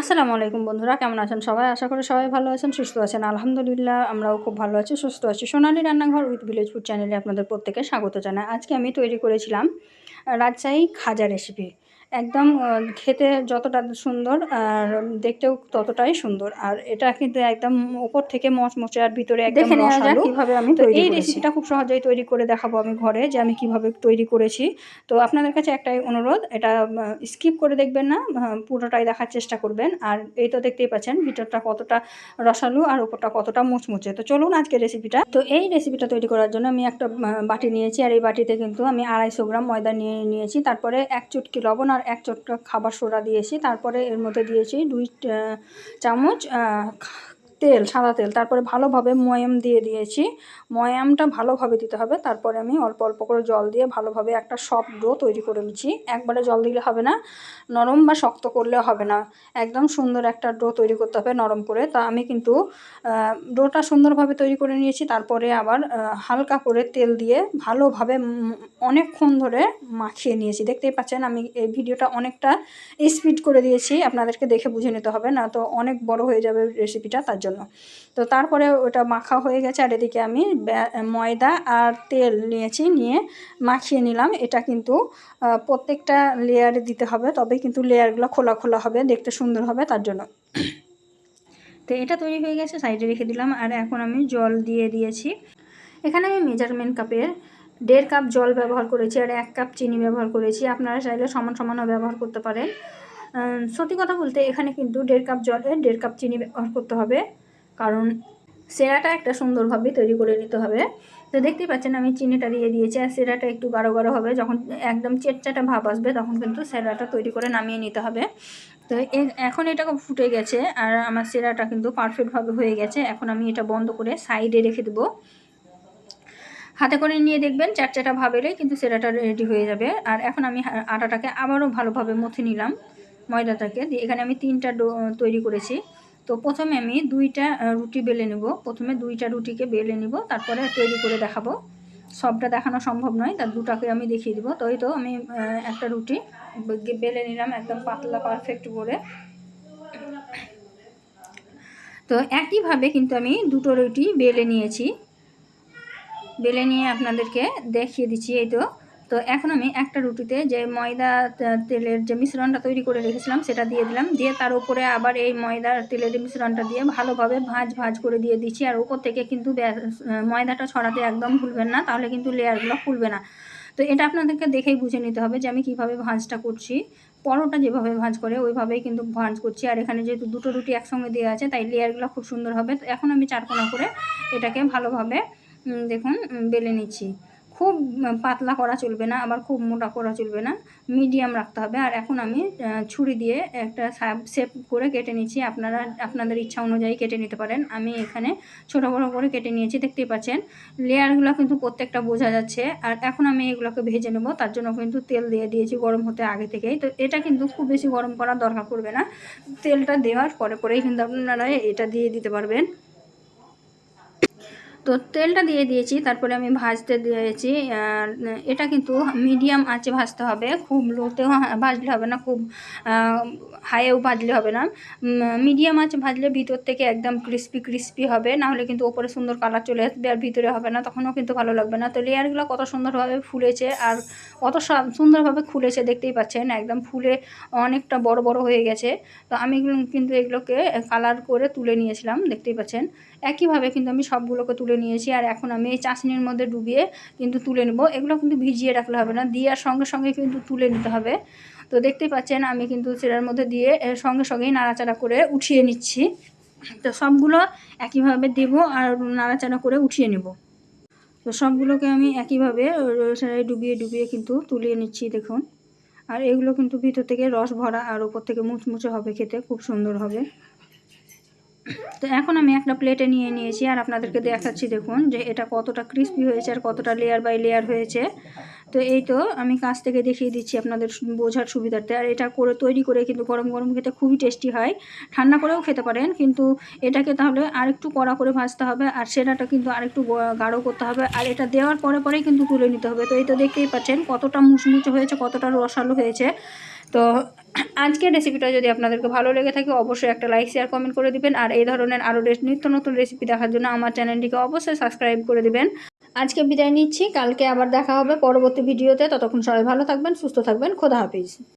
আসসালামু আলাইকুম বন্ধুরা, কেমন আছেন সবাই? আশা করি সবাই ভালো আছেন, সুস্থ আছেন। আলহামদুলিল্লাহ, আমরাও খুব ভালো আছি, সুস্থ আছি। সোনালি রান্নাঘর উইথ ভিলেজ ফুড চ্যানেলে আপনাদের প্রত্যেকে স্বাগত জানাই। আজকে আমি তৈরি করেছিলাম রাজশাহী খাজা রেসিপি একদম খেতে যতটা সুন্দর আর দেখতেও ততটাই সুন্দর। আর এটা কিন্তু একদম উপর থেকে মচমচে আর ভিতরে দেখে নেওয়া যাক কীভাবে আমি তো এই রেসিপিটা খুব সহজেই তৈরি করে দেখাবো আমি ঘরে যে আমি কীভাবে তৈরি করেছি। তো আপনাদের কাছে একটাই অনুরোধ এটা স্কিপ করে দেখবেন না পুরোটাই দেখার চেষ্টা করবেন। আর এই তো দেখতেই পাচ্ছেন ভিতরটা কতটা রসালো আর উপরটা কতটা মুচমুচে। তো চলুন আজকে রেসিপিটা তো এই রেসিপিটা তৈরি করার জন্য আমি একটা বাটি নিয়েছি। আর এই বাটিতে কিন্তু আমি আড়াইশো গ্রাম ময়দা নিয়ে নিয়েছি। তারপরে এক চুটকি লবণ আর এক চটকা খাবার সোডা দিয়েছি। তারপরে এর মধ্যে দিয়েছি দুই চামচ তেল, সাদা তেল। তারপরে ভালোভাবে ময়াম দিয়ে দিয়েছি। ময়ামটা ভালোভাবে দিতে হবে। তারপরে আমি অল্প অল্প করে জল দিয়ে ভালোভাবে একটা সফট ডো তৈরি করে নিচ্ছি। একবারে জল দিলে হবে না, নরম বা শক্ত করলে হবে না। একদম সুন্দর একটা ডো তৈরি করতে হবে নরম করে। তা আমি কিন্তু ডোটা সুন্দরভাবে তৈরি করে নিয়েছি। তারপরে আবার হালকা করে তেল দিয়ে ভালোভাবে অনেকক্ষণ ধরে মাখিয়ে নিয়েছি। দেখতেই পাচ্ছেন আমি এই ভিডিওটা অনেকটা স্পিড করে দিয়েছি। আপনাদেরকে দেখে বুঝে নিতে হবে না তো অনেক বড় হয়ে যাবে রেসিপিটা, তার জন্য। তো তারপরে ওটা মাখা হয়ে গেছে আর এদিকে আমি ময়দা আর তেল নিয়েছি, নিয়ে মাখিয়ে নিলাম। এটা কিন্তু প্রত্যেকটা লেয়ারে দিতে হবে, তবে কিন্তু লেয়ারগুলো খোলা খোলা হবে, দেখতে সুন্দর হবে তার জন্য। তো এটা তৈরি হয়ে গেছে, সাইডে রেখে দিলাম। আর এখন আমি জল দিয়ে দিয়েছি। এখানে আমি মেজারমেন্ট কাপের দেড় কাপ জল ব্যবহার করেছি আর এক কাপ চিনি ব্যবহার করেছি। আপনারা চাইলে সমান সমানও ব্যবহার করতে পারেন। সত্যি কথা বলতে এখানে কিন্তু দেড় কাপ জলে, দেড় কাপ চিনি ব্যবহার করতে হবে। কারণ সেরাটা একটা সুন্দরভাবে তৈরি করে নিতে হবে। তো দেখতেই পাচ্ছেন আমি চিনিটা দিয়ে দিয়েছি আর সেরাটা একটু গাঢ় গাঢ় হবে। যখন একদম চেটচাটা ভাব আসবে তখন কিন্তু সেরাটা তৈরি করে নামিয়ে নিতে হবে। তো এখন এটা ফুটে গেছে আর আমার সেরাটা কিন্তু পারফেক্টভাবে হয়ে গেছে। এখন আমি এটা বন্ধ করে সাইডে রেখে দেবো। হাতে করে নিয়ে দেখবেন চারচাটা ভাব এলে কিন্তু সেরাটা রেডি হয়ে যাবে। আর এখন আমি আটাটাকে আবারও ভালোভাবে মথে নিলাম ময়দাটাকে। দিয়ে এখানে আমি তিনটা ডো, তৈরি করেছি। তো প্রথমে আমি দুইটা রুটি বেলে নেব। প্রথমে দুইটা রুটিকে বেলে নিব, তারপরে তৈরি করে দেখাবো। সবটা দেখানো সম্ভব নয়, তার দুটাকে আমি দেখিয়ে দিব। তো তো আমি একটা রুটি বেলে নিলাম একদম পাতলা পারফেক্ট করে। তো একইভাবে কিন্তু আমি দুটো রুটি বেলে নিয়েছি। বেলে নিয়ে আপনাদেরকে দেখিয়ে দিচ্ছি, এই তো। তো এখন আমি একটা রুটিতে যে ময়দা তেলের যে মিশ্রণটা তৈরি করে রেখেছিলাম সেটা দিয়ে দিলাম। দিয়ে তার উপরে আবার এই ময়দা, তেলের মিশ্রণটা দিয়ে ভালোভাবে ভাঁজ ভাঁজ করে দিয়ে দিচ্ছি। আর উপর থেকে কিন্তু ময়দাটা ছড়াতে একদম ভুলবেন না, তাহলে কিন্তু লেয়ারগুলো খুলবে না। তো এটা আপনাদেরকে দেখেই বুঝে নিতে হবে যে আমি কীভাবে ভাঁজটা করছি। পরোটা যেভাবে ভাঁজ করে, ওইভাবেই কিন্তু ভাঁজ করছি। আর এখানে যেহেতু দুটো রুটি একসঙ্গে দেওয়া আছে, তাই লেয়ারগুলো খুব সুন্দর হবে। তো এখন আমি চারকোনা করে এটাকে ভালোভাবে দেখুন বেলে নিচ্ছি। খুব পাতলা করা চলবে না, আবার খুব মোটা করা চলবে না মিডিয়াম রাখতে হবে। আর এখন আমি ছুরি দিয়ে একটা শেপ করে কেটে নিচ্ছি। আপনারা, আপনাদের ইচ্ছা অনুযায়ী কেটে নিতে পারেন। আমি এখানে ছোটো, বড়ো করে কেটে নিয়েছি, দেখতেই পাচ্ছেন। লেয়ারগুলো কিন্তু প্রত্যেকটা বোঝা যাচ্ছে। আর এখন আমি এগুলোকে ভেজে নেব। তার জন্য কিন্তু তেল দিয়ে দিয়েছি গরম হতে আগে থেকেই। তো এটা কিন্তু খুব বেশি গরম করার দরকার পড়বে না। তেলটা দেওয়ার পরে, পরেই কিন্তু আপনারা এটা দিয়ে দিতে পারবেন। তো তেলটা দিয়ে দিয়েছি, তারপরে আমি ভাজতে দিয়েছি এটা কিন্তু মিডিয়াম আঁচে ভাজতে হবে, খুব লোতেও ভাজলে হবে না, খুব হাইয়েও ভাজলে হবে না। মিডিয়াম আঁচে ভাজলে ভিতর থেকে একদম ক্রিস্পি ক্রিস্পি হবে, না হলে কিন্তু ওপরে সুন্দর কালার চলে আসবে আর ভিতরে হবে না, তখনও কিন্তু ভালো লাগবে না। তো লেয়ারগুলো কত সুন্দরভাবে ফুলেছে আর কত সুন্দরভাবে খুলেছে দেখতেই পাচ্ছেন, একদম ফুলে অনেকটা বড় বড় হয়ে গেছে। তো আমি কিন্তু এগুলোকে কালার করে তুলে নিয়েছিলাম, দেখতেই পাচ্ছেন। একইভাবে কিন্তু আমি সবগুলোকে তুলে নিয়েছি আর এখন আমি এই চাশনির মধ্যে ডুবিয়ে কিন্তু তুলে নেব। এগুলো কিন্তু ভিজিয়ে রাখলে হবে না দেওয়ার সঙ্গে সঙ্গে কিন্তু তুলে নিতে হবে। তো দেখতেই পাচ্ছেন আমি কিন্তু সেটার মধ্যে দিয়ে সঙ্গে সঙ্গেই নাড়াচাড়া করে উঠিয়ে নিচ্ছি। তো সবগুলো একইভাবে দেব আর নাড়াচাড়া করে উঠিয়ে নেব। তো সবগুলোকে আমি একইভাবে সেটাই ডুবিয়ে ডুবিয়ে কিন্তু তুলিয়ে নিচ্ছি, দেখুন। আর এগুলো কিন্তু ভিতর থেকে রস ভরা আর ওপর থেকে মুচমুচে হবে খেতে, খুব সুন্দর হবে। তো এখন আমি একটা প্লেটে নিয়ে নিয়েছি আর আপনাদেরকে দেখাচ্ছি দেখুন যে এটা কতটা ক্রিস্পি হয়েছে আর কতটা লেয়ার বাই লেয়ার হয়েছে। তো এই তো আমি কাছ থেকে দেখিয়ে দিচ্ছি আপনাদের বোঝার সুবিধার্থে। আর এটা করে তৈরি করে কিন্তু গরম গরম খেতে খুবই টেস্টি হয়। ঠান্ডা করেও খেতে পারেন, কিন্তু এটাকে তাহলে আরেকটু কড়া করে ভাজতে হবে আর সেটাটা কিন্তু আরেকটু গাঢ় করতে হবে। আর এটা দেওয়ার পরে পরেই কিন্তু তুলে নিতে হবে। তো এই তো দেখতেই পাচ্ছেন কতটা মুচমুচে হয়েছে, কতটা রসালো হয়েছে। তো আজকের রেসিপিটা যদি আপনাদেরকে ভালো লেগে থাকে, অবশ্যই একটা লাইক শেয়ার কমেন্ট করে দিবেন। আর এই ধরনের আরও নিত্য নতুন রেসিপি দেখার জন্য আমার চ্যানেলটিকে অবশ্যই সাবস্ক্রাইব করে দিবেন। আজকে বিদায় নিচ্ছি, কালকে আবার দেখা হবে পরবর্তী ভিডিওতে ততক্ষণ সবাই ভালো থাকবেন, সুস্থ থাকবেন। খোদা হাফিজ।